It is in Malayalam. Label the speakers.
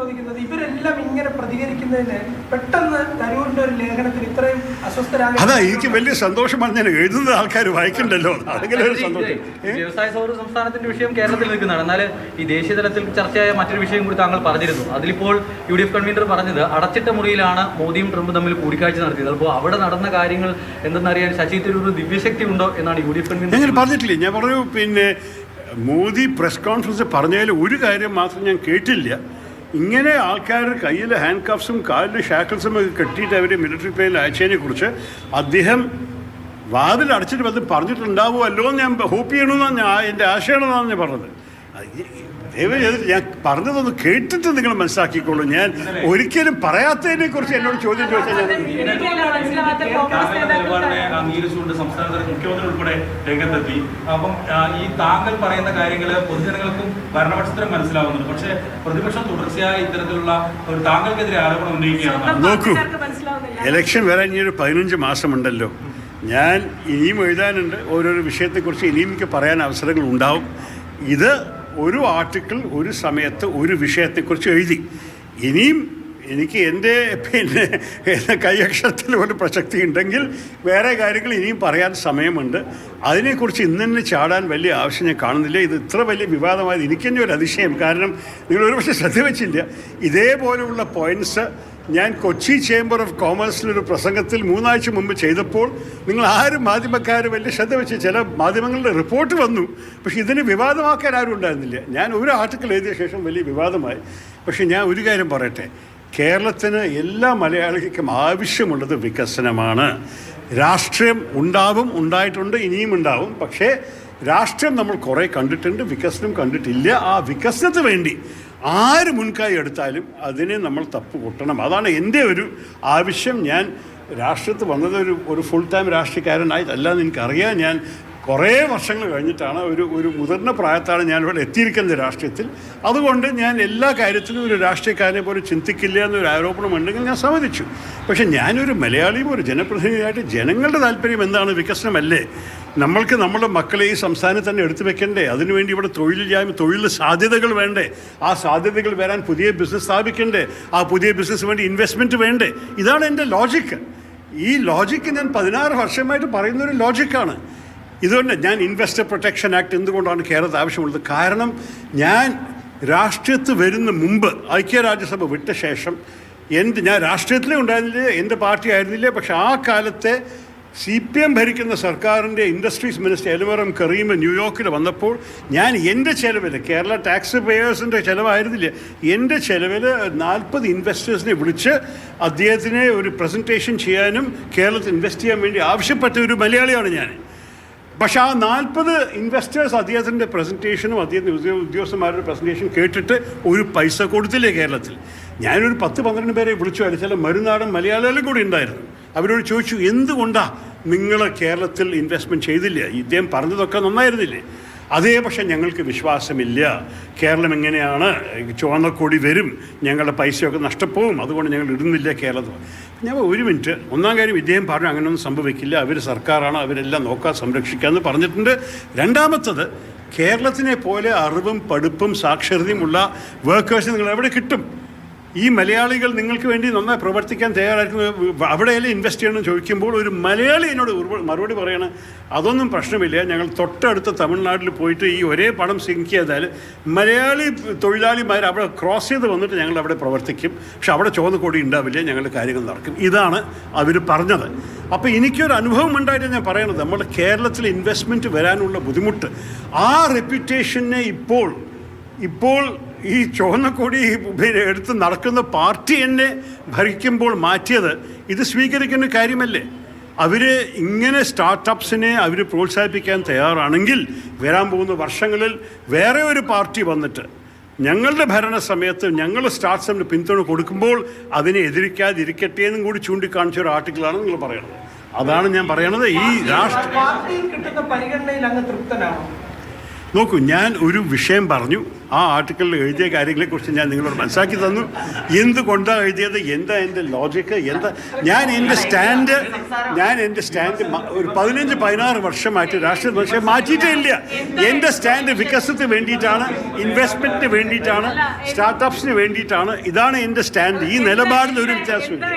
Speaker 1: ചോദിക്കുന്നത് ഇവരെല്ലാം ഇങ്ങനെ പ്രതികരിക്കുന്നതിന് പെട്ടെന്ന് തരൂരിന്റെ ഒരു ലേഖനത്തിൽ ഇത്രയും അസ്വസ്ഥരാണ്
Speaker 2: അതാ എനിക്ക് വലിയ സന്തോഷമാണ് ഞാൻ എഴുതുന്ന ആൾക്കാർ വായിക്കണ്ടല്ലോ?
Speaker 3: വ്യവസായ സൗഹൃദ സംസ്ഥാനത്തിന്റെ വിഷയം കേരളത്തിൽ നിൽക്കുന്നതാണ്. എന്നാൽ ഈ ദേശീയ തലത്തിൽ ചർച്ചയായ മറ്റൊരു വിഷയം കൂടി താങ്കൾ പറഞ്ഞിരുന്നു. അതിലിപ്പോൾ യു ഡി എഫ് കൺവീനർ പറഞ്ഞത് അടച്ചിട്ട മുറിയിലാണ് മോദിയും ട്രംപും തമ്മിൽ കൂടിക്കാഴ്ച നടത്തിയത്. അപ്പോൾ അവിടെ നടന്ന കാര്യങ്ങൾ എന്തെന്നറിയാൻ ശശി തരൂർ ദിവ്യശക്തി ഉണ്ടോ എന്നാണ് യു ഡി എഫ് കൺവീനർ ഞാൻ
Speaker 2: പറഞ്ഞിട്ടില്ലേ? ഞാൻ പറഞ്ഞു പിന്നെ മോദി പ്രസ് കോൺഫറൻസ് പറഞ്ഞതിൽ ഒരു കാര്യം മാത്രം ഞാൻ കേട്ടില്ല. ഇങ്ങനെ ആൾക്കാർ കയ്യിൽ ഹാൻഡ് കഫ്സും കാലിൽ ഷാക്കിൾസും ഒക്കെ കെട്ടിയിട്ട് അവരെ മിലിറ്ററി പ്ലെയിനിൽ അയച്ചതിനെ കുറിച്ച് അദ്ദേഹം വാതിൽ അടച്ചിട്ട് വന്ന് പറഞ്ഞിട്ടുണ്ടാവുമല്ലോ എന്ന് ഞാൻ ഹോപ്പ് ചെയ്യണമെന്നാണ് ഞാൻ എന്റെ ആശയമാണെന്നാണ് ഞാൻ പറഞ്ഞത്. ചെയ്ത് ഞാൻ പറഞ്ഞതൊന്ന് കേട്ടിട്ട് നിങ്ങൾ മനസ്സിലാക്കിക്കോളൂ ഞാൻ ഒരിക്കലും പറയാത്തതിനെ കുറിച്ച് എന്നോട് ചോദ്യം ചോദിച്ചാൽ
Speaker 4: മുഖ്യമന്ത്രി ഉൾപ്പെടെ രംഗത്തെത്തി അപ്പം ഈ താങ്കൾ പറയുന്ന കാര്യങ്ങൾ പൊതുജനങ്ങൾക്കും ഭരണപക്ഷത്തിനും മനസ്സിലാവുന്നുണ്ട് പക്ഷേ പ്രതിപക്ഷം തുടർച്ചയായി ഇത്തരത്തിലുള്ള ഒരു താങ്കൾക്കെതിരെ ആരോപണം ഉന്നയിക്കുകയാണ്
Speaker 2: നോക്കൂ. ഇലക്ഷൻ വരാൻ ഇനി ഒരു പതിനഞ്ച് മാസമുണ്ടല്ലോ ഞാൻ ഇനിയും എഴുതാനുണ്ട് ഓരോരോ വിഷയത്തെക്കുറിച്ച് ഇനിയും എനിക്ക് പറയാൻ അവസരങ്ങൾ ഉണ്ടാവും ഇത് ഒരു ആർട്ടിക്കിൾ ഒരു സമയത്ത് ഒരു വിഷയത്തെക്കുറിച്ച് എഴുതി. ഇനിയും എനിക്ക് എന്റെ പിന്നെ കൈയക്ഷരത്തിൽ ഒരു പ്രസക്തി ഉണ്ടെങ്കിൽ വേറെ കാര്യങ്ങൾ ഇനിയും പറയാൻ സമയമുണ്ട്. അതിനെക്കുറിച്ച് ഇന്ന് തന്നെ ചാടാൻ വലിയ ആവശ്യം ഞാൻ കാണുന്നില്ല. ഇത് ഇത്ര വലിയ വിവാദമായത് എനിക്ക് തന്നെ ഒരു അതിശയം. കാരണം നിങ്ങൾ ഒരുപക്ഷെ ശ്രദ്ധ വെച്ചില്ല. ഇതേപോലെയുള്ള പോയിന്റ്സ് ഞാൻ കൊച്ചി ചേംബർ ഓഫ് കോമേഴ്സിലൊരു പ്രസംഗത്തിൽ മൂന്നാഴ്ച മുമ്പ് ചെയ്തപ്പോൾ നിങ്ങൾ ആരും മാധ്യമക്കാർ വലിയ ശ്രദ്ധ വെച്ച് ചില മാധ്യമങ്ങളുടെ റിപ്പോർട്ട് വന്നു. പക്ഷേ ഇതിന് വിവാദമാക്കാൻ ആരും ഉണ്ടായിരുന്നില്ല. ഞാൻ ഒരു ആർട്ടിക്കിൾ എഴുതിയ ശേഷം വലിയ വിവാദമായി. പക്ഷേ ഞാൻ ഒരു കാര്യം പറയട്ടെ. കേരളത്തിന് എല്ലാ മലയാളിക്കും ആവശ്യമുള്ളത് വികസനമാണ്. രാഷ്ട്രീയം ഉണ്ടാവും ഉണ്ടായിട്ടുണ്ട് ഇനിയും ഉണ്ടാവും. പക്ഷേ രാഷ്ട്രീയം നമ്മൾ കുറേ കണ്ടിട്ടുണ്ട് വികസനം കണ്ടിട്ടില്ല. ആ വികസനത്തിന് വേണ്ടി ആര് മുൻകൈ എടുത്താലും അതിനെ നമ്മൾ തപ്പ് കൊട്ടണം അതാണ് എന്റെ ഒരു ആവശ്യം. ഞാൻ രാഷ്ട്രീയത്ത് വന്നത് ഒരു ഒരു ഫുൾ ടൈം രാഷ്ട്രീയക്കാരനായി. അല്ലാന്ന് എനിക്കറിയാം ഞാൻ കുറേ വർഷങ്ങൾ കഴിഞ്ഞിട്ടാണ് ഒരു ഒരു മുതിർന്ന പ്രായത്താണ് ഞാൻ ഇവിടെ എത്തിയിരിക്കുന്നത് രാഷ്ട്രീയത്തിൽ. അതുകൊണ്ട് ഞാൻ എല്ലാ കാര്യത്തിലും ഒരു രാഷ്ട്രീയക്കാരനെ പോലെ ചിന്തിക്കില്ല എന്നൊരു ആരോപണം ഉണ്ടെങ്കിൽ ഞാൻ സമ്മതിച്ചു. പക്ഷേ ഞാനൊരു മലയാളിയും ഒരു ജനപ്രതിനിധിയായിട്ട് ജനങ്ങളുടെ താല്പര്യം എന്താണ്? വികസനമല്ലേ? നമ്മൾക്ക് നമ്മുടെ മക്കളെ ഈ സംസ്ഥാനത്ത് തന്നെ എടുത്തു വെക്കണ്ടേ? അതിനുവേണ്ടി ഇവിടെ തൊഴിലില്ലായ്മ തൊഴിൽ സാധ്യതകൾ വേണ്ടേ? ആ സാധ്യതകൾ വരാൻ പുതിയ ബിസിനസ് സ്ഥാപിക്കണ്ടേ? ആ പുതിയ ബിസിനസ് വേണ്ടി ഇൻവെസ്റ്റ്മെന്റ് വേണ്ടേ? ഇതാണ് എന്റെ ലോജിക്ക് ഈ ലോജിക്ക് ഞാൻ പതിനാറ് വർഷമായിട്ട് പറയുന്നൊരു ലോജിക്കാണ് ഇതുകൊണ്ട് ഞാൻ ഇൻവെസ്റ്റർ പ്രൊട്ടക്ഷൻ ആക്ട് എന്തുകൊണ്ടാണ് കേരളത്തിൽ ആവശ്യമുള്ളത്? കാരണം ഞാൻ രാഷ്ട്രീയത്തിൽ വരുന്ന മുമ്പ് ഐക്യരാജ്യസഭ വിട്ട ശേഷം എന്ത് ഞാൻ രാഷ്ട്രീയത്തിലേ ഉണ്ടായിരുന്നില്ല എന്റെ പാർട്ടി ആയിരുന്നില്ല പക്ഷെ ആ കാലത്തെ സി പി എം ഭരിക്കുന്ന സർക്കാരിന്റെ ഇൻഡസ്ട്രീസ് മിനിസ്റ്റർ എലുവറം കറീം ന്യൂയോർക്കിൽ വന്നപ്പോൾ ഞാൻ എന്റെ ചിലവിൽ കേരള ടാക്സ് പേയേഴ്സിന്റെ ചിലവായിരുന്നില്ല എന്റെ ചിലവിൽ നാൽപ്പത് ഇൻവെസ്റ്റേഴ്സിനെ വിളിച്ച് അദ്ദേഹത്തിനെ ഒരു പ്രസന്റേഷൻ ചെയ്യാനും കേരളത്തിൽ ഇൻവെസ്റ്റ് ചെയ്യാൻ വേണ്ടി ആവശ്യപ്പെട്ട ഒരു മലയാളിയാണ് ഞാൻ. പക്ഷേ ആ നാൽപ്പത് ഇൻവെസ്റ്റേഴ്സ് അദ്ദേഹത്തിന്റെ പ്രസന്റേഷനും അദ്ദേഹത്തിന്റെ ഉദ്യോ ഉദ്യോഗസ്ഥന്മാരുടെ പ്രസന്റേഷൻ കേട്ടിട്ട് ഒരു പൈസ കൊടുത്തില്ലേ കേരളത്തിൽ? ഞാനൊരു പത്ത് പന്ത്രണ്ട് പേരെ വിളിച്ചു അല്ല ചില മരുനാടൻ മലയാളികളും കൂടി ഉണ്ടായിരുന്നു. അവരോട് ചോദിച്ചു എന്തുകൊണ്ടാണ് നിങ്ങൾ കേരളത്തിൽ ഇൻവെസ്റ്റ്മെന്റ് ചെയ്തില്ല? ഇദ്ദേഹം പറഞ്ഞതൊക്കെ നന്നായിരുന്നില്ലേ? അതേ പക്ഷേ ഞങ്ങൾക്ക് വിശ്വാസമില്ല. കേരളം എങ്ങനെയാണ് ചുവന്ന കൊടി വരും ഞങ്ങളുടെ പൈസയൊക്കെ നഷ്ടപ്പോവും അതുകൊണ്ട് ഞങ്ങൾ ഇടുന്നില്ല കേരളത്തിൽ. ഞാൻ ഒരു മിനിറ്റ് ഒന്നാം കാര്യം ഇദ്ദേഹം പറഞ്ഞു അങ്ങനെയൊന്നും സംഭവിക്കില്ല അവർ സർക്കാരാണ് അവരെല്ലാം നോക്കാൻ സംരക്ഷിക്കാമെന്ന് പറഞ്ഞിട്ടുണ്ട്. രണ്ടാമത്തത് കേരളത്തിനെ പോലെ അറിവും പഠിപ്പും സാക്ഷരതയുമുള്ള വർക്കേഴ്സ് നിങ്ങൾ എവിടെ കിട്ടും? ഈ മലയാളികൾ നിങ്ങൾക്ക് വേണ്ടി നന്നായി പ്രവർത്തിക്കാൻ തയ്യാറായിരുന്നു അവിടെയല്ലേ ഇൻവെസ്റ്റ് ചെയ്യണമെന്ന് ചോദിക്കുമ്പോൾ ഒരു മലയാളി എന്നോട് മറുപടി പറയണ അതൊന്നും പ്രശ്നമില്ല. ഞങ്ങൾ തൊട്ടടുത്ത തമിഴ്നാട്ടിൽ പോയിട്ട് ഈ ഒരേ പണം സിങ്ക് ചെയ്താൽ മലയാളി തൊഴിലാളിമാർ അവിടെ ക്രോസ് ചെയ്ത് വന്നിട്ട് ഞങ്ങൾ അവിടെ പ്രവർത്തിക്കും. പക്ഷെ അവിടെ ചുവന്ന കൊടി ഉണ്ടാവില്ല. ഞങ്ങളുടെ കാര്യങ്ങൾ നടക്കും. ഇതാണ് അവർ പറഞ്ഞത്. അപ്പോൾ എനിക്കൊരു അനുഭവം ഉണ്ടായിട്ട് ഞാൻ പറയണത്. നമ്മുടെ കേരളത്തിൽ ഇൻവെസ്റ്റ്മെന്റ് വരാനുള്ള ബുദ്ധിമുട്ട്. ആ റെപ്യൂട്ടേഷനെ ഇപ്പോൾ ഇപ്പോൾ ഈ ചുവന്ന കൊടി എടുത്ത് നടക്കുന്ന പാർട്ടി എന്നെ ഭരിക്കുമ്പോൾ മാറ്റിയത് ഇത് സ്വീകരിക്കുന്ന കാര്യമല്ലേ? അവർ ഇങ്ങനെ സ്റ്റാർട്ടപ്സിനെ അവർ പ്രോത്സാഹിപ്പിക്കാൻ തയ്യാറാണെങ്കിൽ വരാൻ പോകുന്ന വർഷങ്ങളിൽ വേറെ ഒരു പാർട്ടി വന്നിട്ട് ഞങ്ങളുടെ ഭരണ സമയത്ത് ഞങ്ങൾ സ്റ്റാർട്ട്സിന് പിന്തുണ കൊടുക്കുമ്പോൾ അതിനെ എതിരിക്കാതിരിക്കട്ടെ എന്നും കൂടി ചൂണ്ടിക്കാണിച്ച ഒരു ആർട്ടിക്കിളാണ് നിങ്ങൾ പറയുന്നത് അതാണ് ഞാൻ പറയണത്. ഈ രാഷ്ട്ര നോക്കൂ ഞാൻ ഒരു വിഷയം പറഞ്ഞു. ആ ആർട്ടിക്കിളിൽ എഴുതിയ കാര്യങ്ങളെക്കുറിച്ച് ഞാൻ നിങ്ങളോട് മനസ്സിലാക്കി തന്നു. എന്തുകൊണ്ടാണ് എഴുതിയത്? എന്താ എന്റെ ലോജിക്ക് എന്താ? ഞാൻ എന്റെ സ്റ്റാൻഡ് ഞാൻ എന്റെ സ്റ്റാൻഡ് ഒരു പതിനഞ്ച് പതിനാറ് വർഷമായിട്ട് രാഷ്ട്രീയ പക്ഷേ മാറ്റിയിട്ടേ ഇല്ല. എന്റെ സ്റ്റാൻഡ് വികസനത്തിന് വേണ്ടിയിട്ടാണ് ഇൻവെസ്റ്റ്മെന്റിന് വേണ്ടിയിട്ടാണ് സ്റ്റാർട്ടപ്സിന് വേണ്ടിയിട്ടാണ്. ഇതാണ് എന്റെ സ്റ്റാൻഡ്. ഈ നിലപാടിൽ ഒരു വ്യത്യാസമില്ല